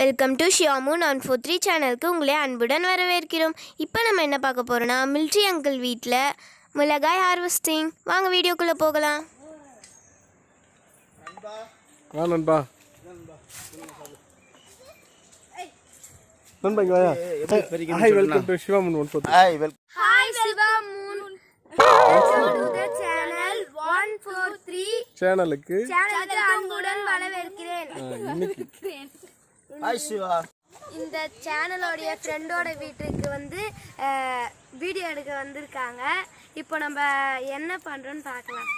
Welcome to Shyam நான் four three சேனலுக்கு உங்களை அன்புடன் வரவேற்கிறோம். இப்போ நம்ம என்ன பார்க்க போகிறோன்னா மில்ட்ரி அங்கிள் வீட்டில் மிளகாய் ஹார்வெஸ்டிங் வாங்க வீடியோக்குள்ளே போகலாம். வா நண்பா. நண்பா இங்க வாயா. Hi welcome to சிவாமன் one four hi well hi Siva moon channel one four three சேனலுக்கு சேனலுக்கு அன்புடன் வரவேற்கிறேன். இன்னைக்கு ஹாய் சிவா இந்த சேனலோடைய ஃப்ரெண்டோட வீட்டுக்கு வந்து வீடியோ எடுக்க வந்திருக்காங்க. இப்போ நம்ம என்ன பண்ணுறோன்னு பார்க்கலாம்.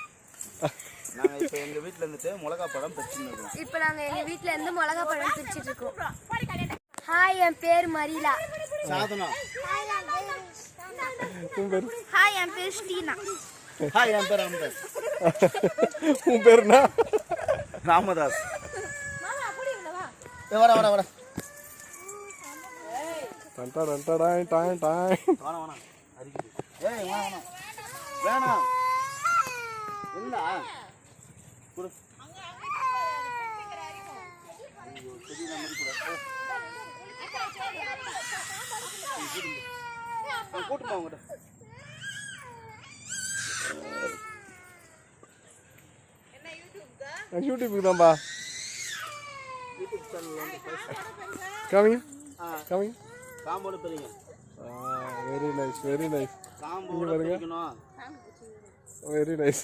நாங்கள் இப்போ எங்கள் வீட்டில் இருந்துட்டு மிளகா பழம் இருக்கோம் இப்போ நாங்கள் எங்கள் வீட்டில் இருந்து மிளகா பழம் பிரிச்சுட்டு இருக்கோம். ஹாய் என் பேர் மரிலா. சாதனா. ஹாய் என் பேர் ஸ்டீனா. ஹாய் என் பேர் அம்பர். உன் பேருனா? ராமதாஸ். வர வர வர டண்டா டண்டா டாய் டாய் டாய். வேணாம் வேணாம் அரிக்குது ஏய் இல்ல. கொடு. கூட்டுமா உங்கள்கிட்ட யூடியூப்புக்கு தான்ப்பா. ஆ. காமிங்க காம்போடு பெரியங்க வெரி நைஸ் வெரி நைஸ் காம்போட பெருக்கணும் வெரி நைஸ்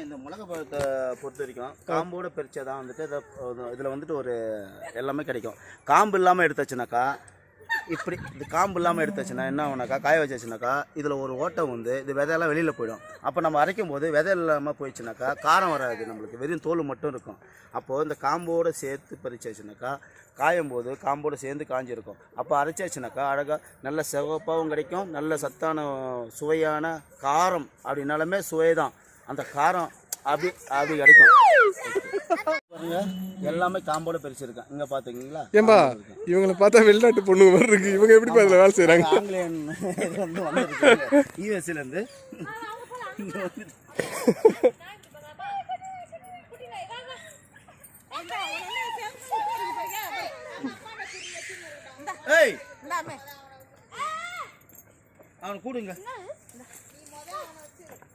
இந்த மிளகா பழத்தை பொறுத்த வரைக்கும் காம்போட பிரிச்சா தான் வந்துட்டு இதில் வந்துட்டு ஒரு எல்லாமே கிடைக்கும். காம்பு இல்லாமல் எடுத்தாச்சுனாக்கா இப்படி இந்த காம்பு இல்லாமல் எடுத்தாச்சுன்னா என்ன ஆகுனாக்கா காய வச்சாச்சுனாக்கா இதில் ஒரு ஓட்டம் வந்து இது விதையெல்லாம் வெளியில் போயிடும். அப்போ நம்ம அரைக்கும் போது விதை இல்லாமல் போயிடுச்சுனாக்கா காரம் வராது நம்மளுக்கு. வெறும் தோல் மட்டும் இருக்கும். அப்போது இந்த காம்போடு சேர்த்து பறிச்சாச்சுனாக்கா காயும் போது காம்போடு சேர்ந்து காஞ்சிருக்கும். அப்போ அரைச்சாச்சுனாக்கா அழகாக நல்ல சிவப்பாகவும் கிடைக்கும் நல்ல சத்தான சுவையான காரம் அப்படின்னாலுமே சுவை தான் அந்த காரம் அப்படி அப்படி கிடைக்கும். பாருங்க எல்லாமே காம்போட பிரிச்சிருக்கேன் இங்க பாத்துக்கீங்களா ஏம்பா இவங்களை பார்த்தா வெளிநாட்டு பொண்ணுங்க மாதிரி இருக்கு. இவங்க எப்படி அதில் வேலை செய்கிறாங்க ஆங்கிலேயன் இது வந்து வந்திருக்கு யூஎஸ்ல இருந்து. ஏய்! அவனை கூடுங்க.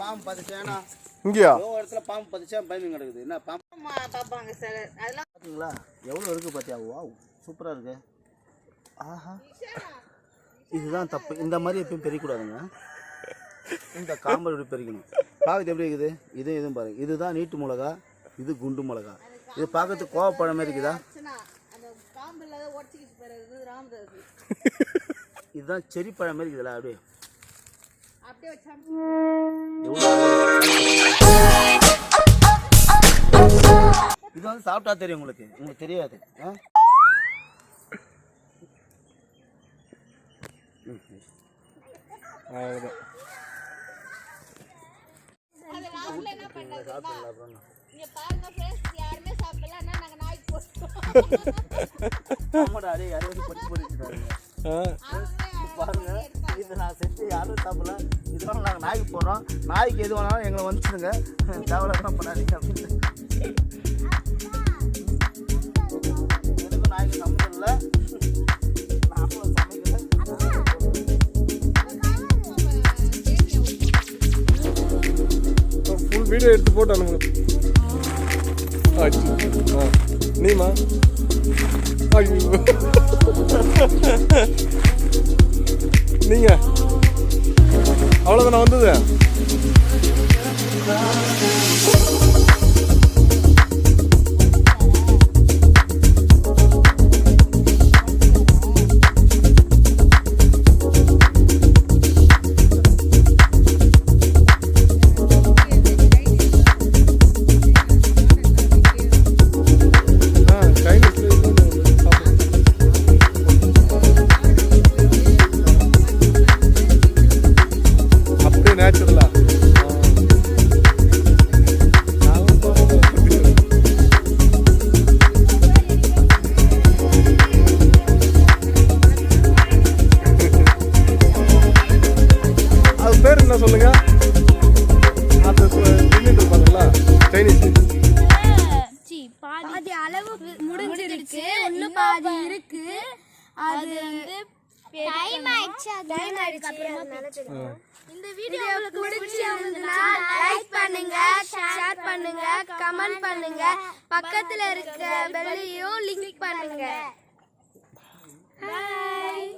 பாம்பு பார்த்துச்சேனா இங்கேயா? ஏதோ ஒரு இடத்துல பாம்பு பார்த்துச்சா பயந்து கிடக்குது. என்ன பாம்பு? பார்ப்பாங்க சிலர் அதெல்லாம் பார்த்தீங்களா எவ்வளோ இருக்குது பார்த்தியா வாவ் சூப்பராக இருக்கு. ஆஹா. இதுதான் தப்பு. இந்த மாதிரி எப்பயும் பெரியக்கூடாதுங்க இந்த காம்பல் இப்படி பெருக்கணும். பார்க்கறது எப்படி இருக்குது? இது இதுவும் பாருங்க இதுதான் நீட்டு மிளகா இது குண்டு மிளகா. இது பார்க்கறதுக்கு கோவப்பழம் மாதிரி இருக்குதா இதுதான் செரி பழம் மாதிரி இருக்குதுல்ல அப்படியே. வந்து சாப்பிட்டா தெரியும் உங்களுக்கு. உங்களுக்கு தெரியாது. பாருங்க இது நான் செஞ்சு யாரும் சாப்பிடல. இதெல்லாம் நாங்கள் நாய்க்கு போடுறோம். நாய்க்கு எது வேணாலும் எங்களை வந்துச்சுடுங்க தேவையில்லாம் பண்ணாதீங்க அப்படின்னு. ஃபுல் வீடியோ எடுத்து போட்டு அனுப்புங்க ஆ நீமா ஐயோ நீங்க. அவ்வளோதானே வந்தது? பாதி அளவு முடிஞ்சிருச்சு. இன்னும் பாதி இருக்கு. அது வந்து டைம் ஆயிடுச்சு. டைம் ஆயிடுச்சு. அப்புறமா இந்த வீடியோ உங்களுக்கு பிடிச்சிருந்ததுன்னா லைக் பண்ணுங்க ஷேர் பண்ணுங்க கமெண்ட் பண்ணுங்க. பக்கத்துல இருக்க பெல்லையும் லிங்க் பண்ணுங்க. பாய்